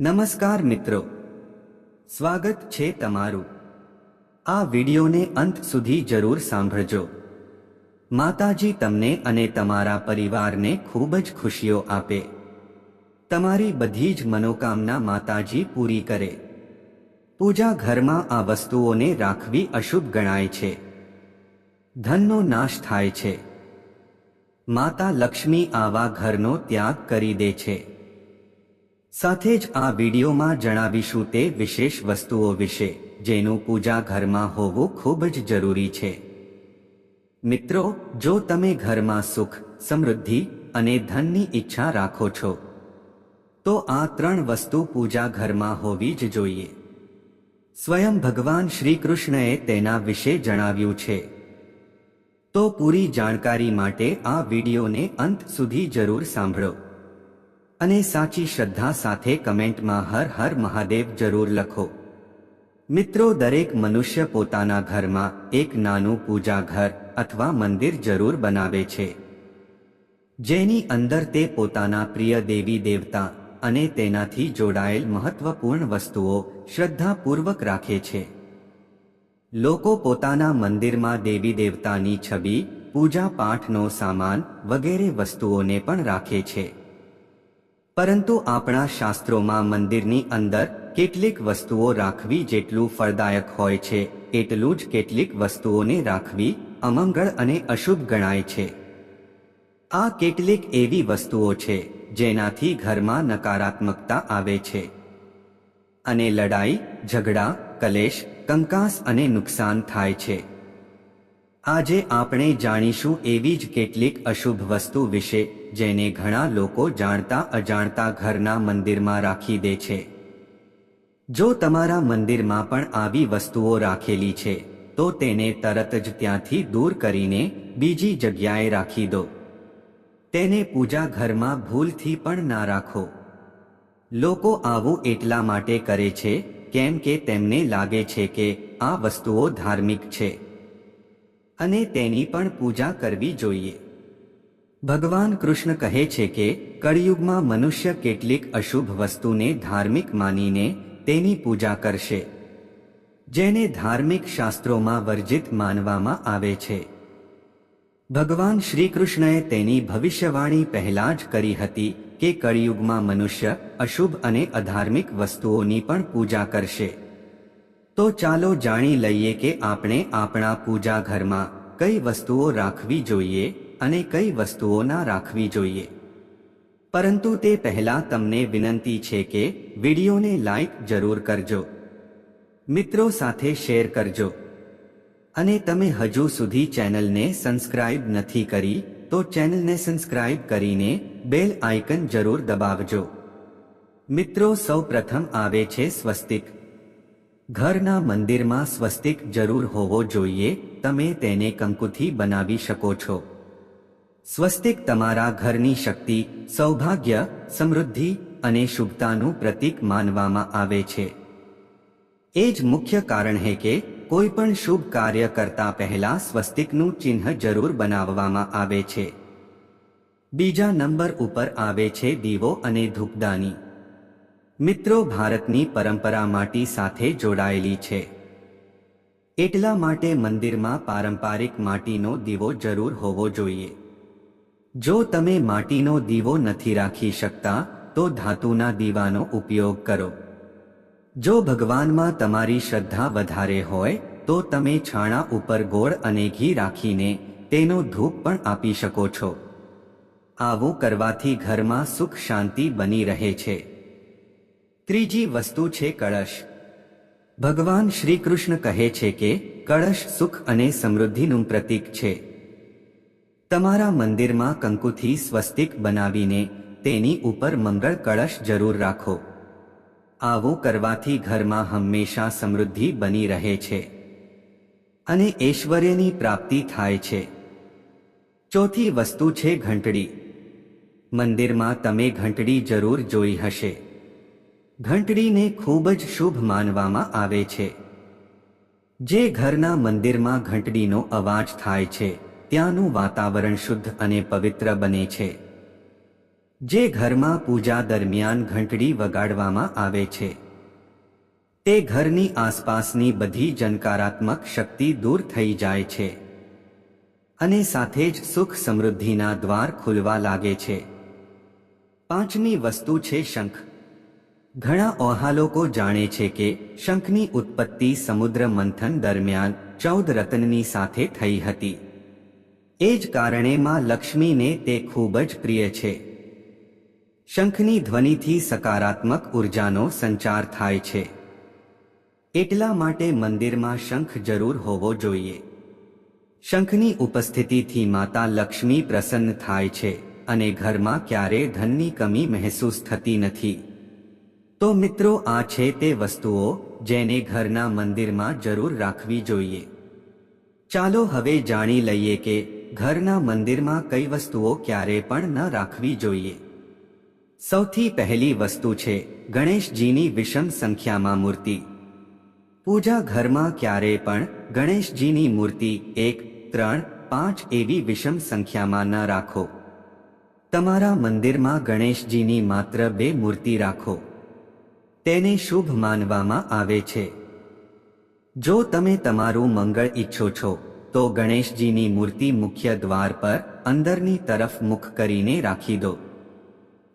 નમસ્કાર મિત્રો. સ્વાગત છે તમારું. આ વિડિયોને અંત સુધી જરૂર સાંભળજો. માતાજી તમને અને તમારા પરિવારને ખૂબ જ ખુશીઓ આપે. તમારી બધી જ મનોકામના માતાજી પૂરી કરે. પૂજા ઘરમાં આ વસ્તુઓને રાખવી અશુભ ગણાય છે. ધનનો નાશ થાય છે. માતા લક્ષ્મી આવા ઘરનો ત્યાગ કરી દે છે. સાથે જ આ વિડીયોમાં જણાવીશું તે વિશેષ વસ્તુઓ વિશે, જેનું પૂજા ઘરમાં હોવું ખૂબ જ જરૂરી છે. મિત્રો, જો તમે ઘરમાં સુખ, સમૃદ્ધિ અને ધનની ઈચ્છા રાખો છો, તો આ ત્રણ વસ્તુ પૂજા ઘરમાં હોવી જ જોઈએ. સ્વયં ભગવાન શ્રી કૃષ્ણએ તેના વિશે જણાવ્યું છે. તો પૂરી જાણકારી માટે આ વિડીયોને અંત સુધી જરૂર સાંભળો. અને સાચી શ્રદ્ધા સાથે કમેન્ટમાં હર હર મહાદેવ જરૂર લખો. મિત્રો, દરેક મનુષ્ય પોતાના ઘરમાં એક નાનું પૂજા ઘર અથવા મંદિર જરૂર બનાવે છે. જેની અંદર તે પોતાના પ્રિય દેવી દેવતા અને તેનાથી જોડાયેલ મહત્વપૂર્ણ વસ્તુઓ શ્રદ્ધાપૂર્વક રાખે છે. લોકો પોતાના મંદિરમાં દેવી દેવતાની છબી પૂજા પાઠનો સામાન વગેરે વસ્તુઓને પણ રાખે છે. પરંતુ આપણા શાસ્ત્રોમાં મંદિરની અંદર કેટલીક વસ્તુઓ રાખવી જેટલું ફળદાયક હોય છે, એટલું જ કેટલીક વસ્તુઓને રાખવી અમંગળ અને અશુભ ગણાય છે. આ કેટલીક એવી વસ્તુઓ છે, જેનાથી ઘરમાં નકારાત્મકતા આવે છે. અને લડાઈ, ઝઘડા, કલેશ, કંકાસ અને નુકસાન થાય છે. આજે આપણે જાણીશું એવી જ કેટલીક અશુભ વસ્તુ વિશે જેને ઘણા લોકો જાણતા અજાણતા ઘરના મંદિરમાં રાખી દે છે. જો તમારા મંદિરમાં પણ આવી વસ્તુઓ રાખેલી છે, તો તેને તરત જ ત્યાંથી દૂર કરીને બીજી જગ્યાએ રાખી દો. તેને પૂજા ઘરમાં ભૂલથી પણ ના રાખો. લોકો આવું એટલા માટે કરે છે, કેમ કે તેમને લાગે છે કે આ વસ્તુઓ ધાર્મિક છે. અને તેની પણ પૂજા કરવી જોઈએ. ભગવાન કૃષ્ણ કહે છે કે, કળિયુગમાં મનુષ્ય કેટલીક અશુભ વસ્તુને ધાર્મિક માનીને તેની પૂજા કરશે, જેને ધાર્મિક શાસ્ત્રોમાં વર્જિત માનવામાં આવે છે. ભગવાન શ્રી કૃષ્ણએ તેની ભવિષ્યવાણી પહેલા જ કરી હતી કે કળિયુગમાં મનુષ્ય અશુભ અને અધાર્મિક વસ્તુઓની પણ પૂજા કરશે. તો ચાલો જાણી લઈએ કે આપણે આપણા પૂજા ઘરમાં કઈ વસ્તુઓ રાખવી જોઈએ અને કઈ વસ્તુઓ ના રાખવી જોઈએ. પરંતુ તે પહેલા તમને વિનંતી છે કે વિડીયોને લાઈક જરૂર કરજો. મિત્રો સાથે શેર કરજો. અને તમે હજુ સુધી ચેનલને સબસ્ક્રાઇબ નથી કરી, તો ચેનલને સબસ્ક્રાઇબ કરીને બેલ આઇકન જરૂર દબાવજો. મિત્રો સૌ પ્રથમ આવે છે સ્વસ્તિક. ઘરના મંદિરમાં સ્વસ્તિક જરૂર હોવો જોઈએ, તમે તેને કંકુથી બનાવી શકો છો. સ્વસ્તિક તમારા ઘરની શક્તિ, સૌભાગ્ય, સમૃદ્ધિ અને શુભતાનું પ્રતીક માનવામાં આવે છે. એ જ મુખ્ય કારણ હે કે કોઈ પણ શુભ કાર્ય કરતા પહેલા સ્વસ્તિકનું ચિહ્ન જરૂર બનાવવામાં આવે છે. બીજા નંબર ઉપર આવે છે દીવો અને ધૂપદાની. મિત્રો ભારતની પરંપરા માટી સાથે જોડાયેલી છે. એટલા માટે મંદિરમાં પારંપારિક માટીનો દીવો જરૂર હોવો જોઈએ. જો તમે માટીનો દીવો નથી રાખી શકતા, તો ધાતુના દીવાનો ઉપયોગ કરો. જો ભગવાનમાં તમારી શ્રદ્ધા વધારે હોય, તો તમે છાણા ઉપર ગોળ અને ઘી રાખીને તેનો ધૂપ પણ આપી શકો છો. આવું કરવાથી ઘરમાં સુખ શાંતિ બની રહે છે. ત્રીજી વસ્તુ છે કળશ. ભગવાન શ્રી કૃષ્ણ કહે છે કે, કળશ સુખ અને સમૃદ્ધિનું પ્રતીક છે. તમારા મંદિરમાં કંકુથી સ્વસ્તિક બનાવીને તેની ઉપર મંગળ કળશ જરૂર રાખો. આવું કરવાથી ઘરમાં હંમેશા સમૃદ્ધિ બની રહે છે. અને ઐશ્વર્યની પ્રાપ્તિ થાય છે. ચોથી વસ્તુ છે ઘંટડી. મંદિરમાં તમે ઘંટડી જરૂર જોઈ હશે. ઘંટડીને ખૂબ જ શુભ માનવામાં આવે છે. જે ઘરના મંદિરમાં ઘંટડીનો અવાજ થાય છે. ત્યાંનું વાતાવરણ શુદ્ધ અને પવિત્ર બને છે. જે ઘરમાં પૂજા દરમિયાન ઘંટડી વગાડવામાં આવે છે. તે ઘરની આસપાસની બધી જનકારાત્મક શક્તિ દૂર થઈ જાય છે. અને સાથે જ સુખ સમૃદ્ધિના દ્વાર ખુલવા લાગે છે. પાંચમી વસ્તુ છે શંખ. ઘણા ઓહાલોકો જાણે છે કે શંખની ઉત્પત્તિ સમુદ્ર મંથન દરમિયાન ચૌદ રત્નની સાથે થઈ હતી. એ જ કારણે માં લક્ષ્મીને તે ખૂબ જ પ્રિય છે. શંખની ધ્વનિથી સકારાત્મક ઉર્જાનો સંચાર થાય છે. એટલા માટે મંદિરમાં શંખ જરૂર હોવો જોઈએ. શંખની ઉપસ્થિતિથી માતા લક્ષ્મી પ્રસન્ન થાય છે અને ઘરમાં ક્યારે ધનની કમી મહેસૂસ થતી નથી. તો મિત્રો, આ છે તે વસ્તુઓ જેને ઘરના મંદિરમાં જરૂર રાખવી જોઈએ. ચાલો હવે જાણી લઈએ કે ઘરના મંદિરમાં કઈ વસ્તુઓ ક્યારે પણ ન રાખવી જોઈએ. સૌથી પહેલી વસ્તુ છે ગણેશજીની વિષમ સંખ્યામાં મૂર્તિ. પૂજા ઘરમાં ક્યારે પણ ગણેશજીની મૂર્તિ એક, ત્રણ, પાંચ એવી વિષમ સંખ્યામાં ન રાખો. તમારા મંદિરમાં ગણેશજીની માત્ર બે મૂર્તિ રાખો. તેને શુભ માનવામાં આવે છે. જો તમે તમારું મંગળ ઈચ્છો છો તો ગણેશજીની મૂર્તિ મુખ્ય દ્વાર પર અંદરની તરફ મુખ કરીને રાખી દો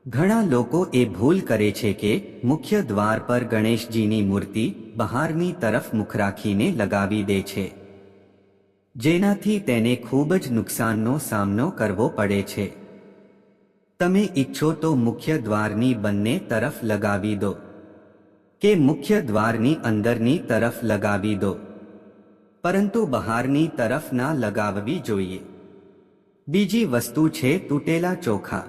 ઘણા લોકો એ ભૂલ કરે છે કે મુખ્ય દ્વાર પર ગણેશજીની મૂર્તિ બહારની તરફ મુખ રાખીને લગાવી દે છે જેનાથી તેને ખૂબ જ નુકસાનનો સામનો કરવો પડે છે તમે ઈચ્છો તો મુખ્ય દ્વારની બંને તરફ લગાવી દો કે મુખ્ય દ્વારની અંદરની તરફ લગાવી દો પરંતુ બહારની તરફ ના લગાવવી જોઈએ. બીજી વસ્તુ છે તૂટેલા ચોખા.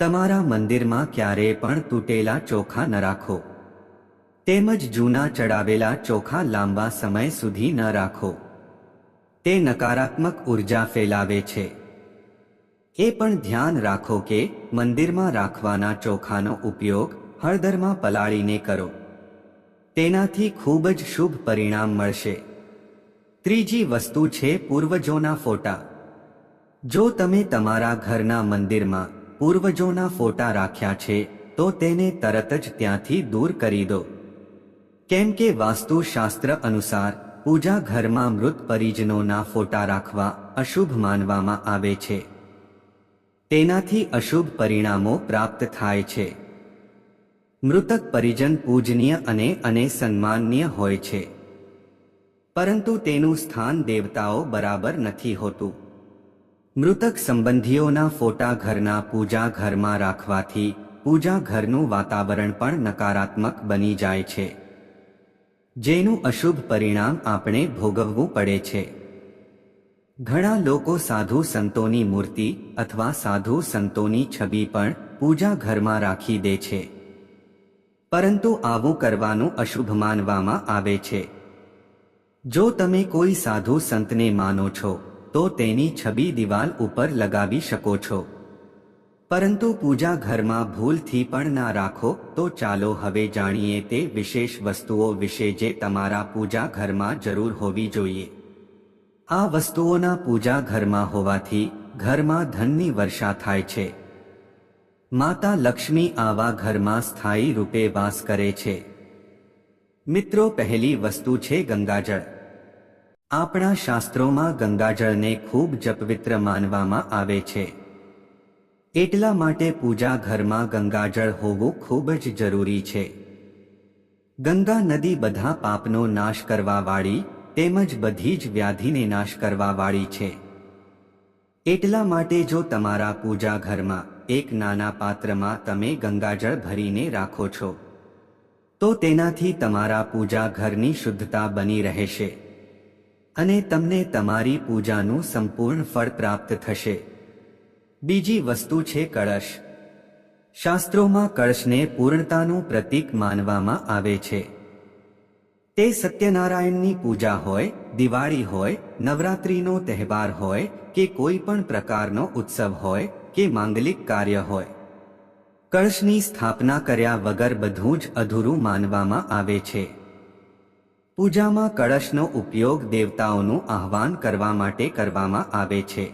તમારા મંદિરમાં ક્યારેય પણ તૂટેલા ચોખા ન રાખો. તેમજ જૂના ચડાવેલા ચોખા લાંબા સમય સુધી ન રાખો. તે નકારાત્મક ઊર્જા ફેલાવે છે. એ પણ ધ્યાન રાખો કે મંદિરમાં રાખવાના ચોખાનો ઉપયોગ હળદરમાં પલાળીને કરો. તેનાથી ખૂબ જ શુભ પરિણામ મળશે. ત્રીજી વસ્તુ છે પૂર્વજોના ફોટા. જો તમે તમારા ઘરના મંદિરમાં પૂર્વજોના ફોટા રાખ્યા છે, તો તેને તરત જ ત્યાંથી દૂર કરી દો. કેમ કે વાસ્તુશાસ્ત્ર અનુસાર, પૂજા ઘરમાં મૃત પરિજનોના ફોટા રાખવા અશુભ માનવામાં આવે છે. તેનાથી અશુભ પરિણામો પ્રાપ્ત થાય છે. મૃતક પરિજન પૂજનીય અને અને સન્માનનીય હોય છે. પરંતુ તેનું સ્થાન દેવતાઓ બરાબર નથી હોતું. મૃતક સંબંધીઓના ફોટા ઘરના પૂજા ઘરમાં રાખવાથી પૂજા ઘરનું વાતાવરણ પણ નકારાત્મક બની જાય છે. જેનું અશુભ પરિણામ આપણે ભોગવવું પડે છે. ઘણા લોકો સાધુ સંતોની મૂર્તિ અથવા સાધુ સંતોની છબી પણ પૂજા ઘરમાં રાખી દે છે. પરંતુ આવું કરવાનું અશુભ માનવામાં આવે છે. જો તમે કોઈ સાધુ સંતને માનો છો, તો તેની છબી દિવાલ ઉપર લગાવી શકો છો. પરંતુ પૂજા ઘરમાં ભૂલથી પણ ના રાખો, તો ચાલો હવે જાણીએ તે વિશેષ વસ્તુઓ વિશે જે તમારા પૂજા ઘરમાં જરૂર હોવી જોઈએ. આ વસ્તુઓના પૂજા ઘરમાં હોવાથી, ઘરમાં ધનની વર્ષા થાય છે. માતા લક્ષ્મી આવા ઘરમાં સ્થાયી રૂપે વાસ કરે છે. મિત્રો, પહેલી વસ્તુ છે ગંગાજળ. આપણા શાસ્ત્રોમાં ગંગાજળને ખૂબ જપવિત્ર માનવામાં આવે છે. એટલા માટે પૂજા ઘરમાં ગંગાજળ હોવું ખૂબ જ જરૂરી છે. ગંગા નદી બધા પાપનો નાશ કરવાવાળી તેમજ બધી જ વ્યાધિને નાશ કરવાવાળી છે. એટલા માટે જો તમારા પૂજા ઘરમાં એક નાના પાત્રમાં તમે ગંગાજળ ભરીને રાખો છો, તો તેનાથી તમારા પૂજા ઘરની શુદ્ધતા બની રહેશે. અને તમને તમારી પૂજાનું સંપૂર્ણ ફળ પ્રાપ્ત થશે. બીજી વસ્તુ છે કળશ. શાસ્ત્રોમાં કળશને પૂર્ણતાનું પ્રતીક માનવામાં આવે છે. તે સત્યનારાયણની પૂજા હોય, દિવાળી હોય, નવરાત્રીનો તહેવાર હોય, કે કોઈ પણ પ્રકારનો ઉત્સવ હોય, કે માંગલિક કાર્ય હોય. કળશની સ્થાપના કર્યા વગર બધું જ અધૂરું માનવામાં આવે છે. પૂજામાં કળશનો ઉપયોગ દેવતાઓનું આહવાન કરવા માટે કરવામાં આવે છે.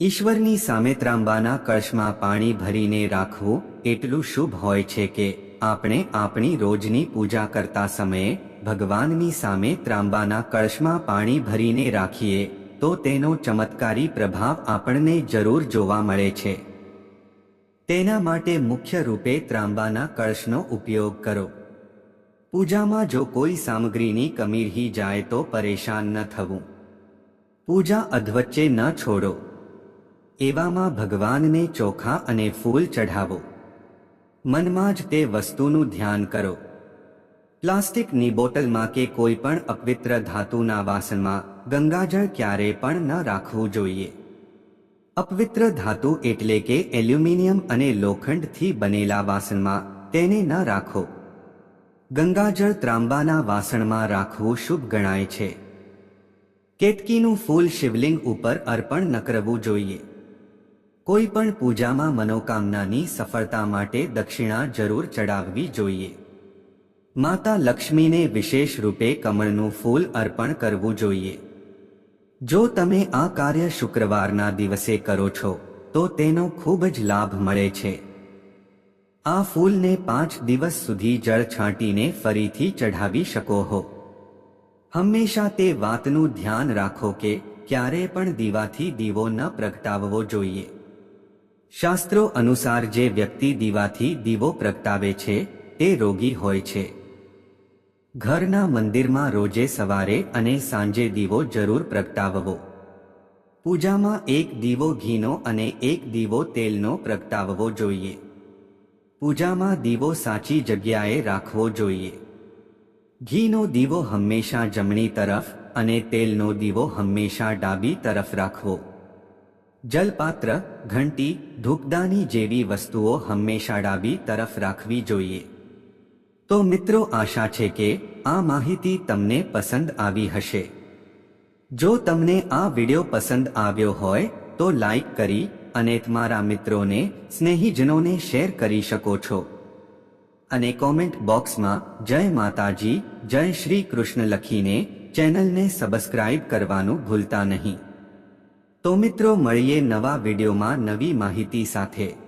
ઈશ્વરની સામે ત્રાંબાના કળશમાં પાણી ભરીને રાખવું એટલું શુભ હોય છે કે આપણે આપણી રોજની પૂજા કરતા સમયે ભગવાનની સામે ત્રાંબાના કળશમાં પાણી ભરીને રાખીએ તો તેનો ચમત્કારી પ્રભાવ આપણને જરૂર જોવા મળે છે. તેના માટે મુખ્ય રૂપે ત્રાંબાના કળશનો ઉપયોગ કરો. પૂજામાં જો કોઈ સામગ્રીની કમી રહી જાય તો પરેશાન ન થવું. પૂજા અધવચ્ચે ન છોડો. એવામાં ભગવાનને ચોખા અને ફૂલ ચઢાવો. મનમાં જ તે વસ્તુનું ધ્યાન કરો. પ્લાસ્ટિકની બોટલમાં કે કોઈ પણ અપવિત્ર ધાતુના વાસણમાં ગંગાજળ ક્યારે પણ ન રાખવું જોઈએ. અપવિત્ર ધાતુ એટલે કે એલ્યુમિનિયમ અને લોખંડથી બનેલા વાસણમાં તેને ન રાખો. ગંગાજળ ત્રાંબાના વાસણમાં રાખવું શુભ ગણાય છે. કેતકીનું ફૂલ શિવલિંગ ઉપર અર્પણ ન કરવું જોઈએ. કોઈ પણ પૂજામાં મનોકામનાની સફળતા માટે દક્ષિણા જરૂર ચડાવવી જોઈએ. માતા લક્ષ્મીને વિશેષ રૂપે કમળનું ફૂલ અર્પણ કરવું જોઈએ. જો તમે આ કાર્ય શુક્રવારના દિવસે કરો છો, તો તેનો ખૂબ જ લાભ મળે છે. આ ફૂલને પાંચ દિવસ સુધી જળ છાંટીને ફરીથી ચઢાવી શકો હો. હંમેશા તે વાતનું ધ્યાન રાખો કે ક્યારે પણ દીવાથી દીવો ન પ્રગટાવવો જોઈએ. શાસ્ત્રો અનુસાર જે વ્યક્તિ દીવાથી દીવો પ્રગટાવે છે, તે રોગી હોય છે. ઘરના મંદિરમાં રોજે સવારે અને સાંજે દીવો જરૂર પ્રગટાવવો. પૂજામાં એક દીવો ઘીનો અને એક દીવો તેલનો પ્રગટાવવો જોઈએ. પૂજામાં દીવો સાચી જગ્યાએ રાખવો જોઈએ. ઘીનો દીવો હંમેશા જમણી તરફ અને તેલનો દીવો હંમેશા ડાબી તરફ રાખવો. જલપાત્ર, ઘંટી, ધૂપદાની જેવી વસ્તુઓ હંમેશા ડાબી તરફ રાખવી જોઈએ. તો મિત્રો આશા છે કે આ માહિતી તમને પસંદ આવી હશે. જો તમને આ વિડિયો પસંદ આવ્યો હોય તો લાઈક કરી અને તમારા મિત્રોને, સ્નેહીજનોને શેર કરી શકો છો. અને કોમેન્ટ બોક્સમાં, જય માતાજી, જય શ્રી કૃષ્ણ લખીને, ચેનલને સબસ્ક્રાઇબ કરવાનું ભૂલતા નહીં. તો મિત્રો, મળીએ નવા વિડીયોમાં નવી માહિતી સાથે.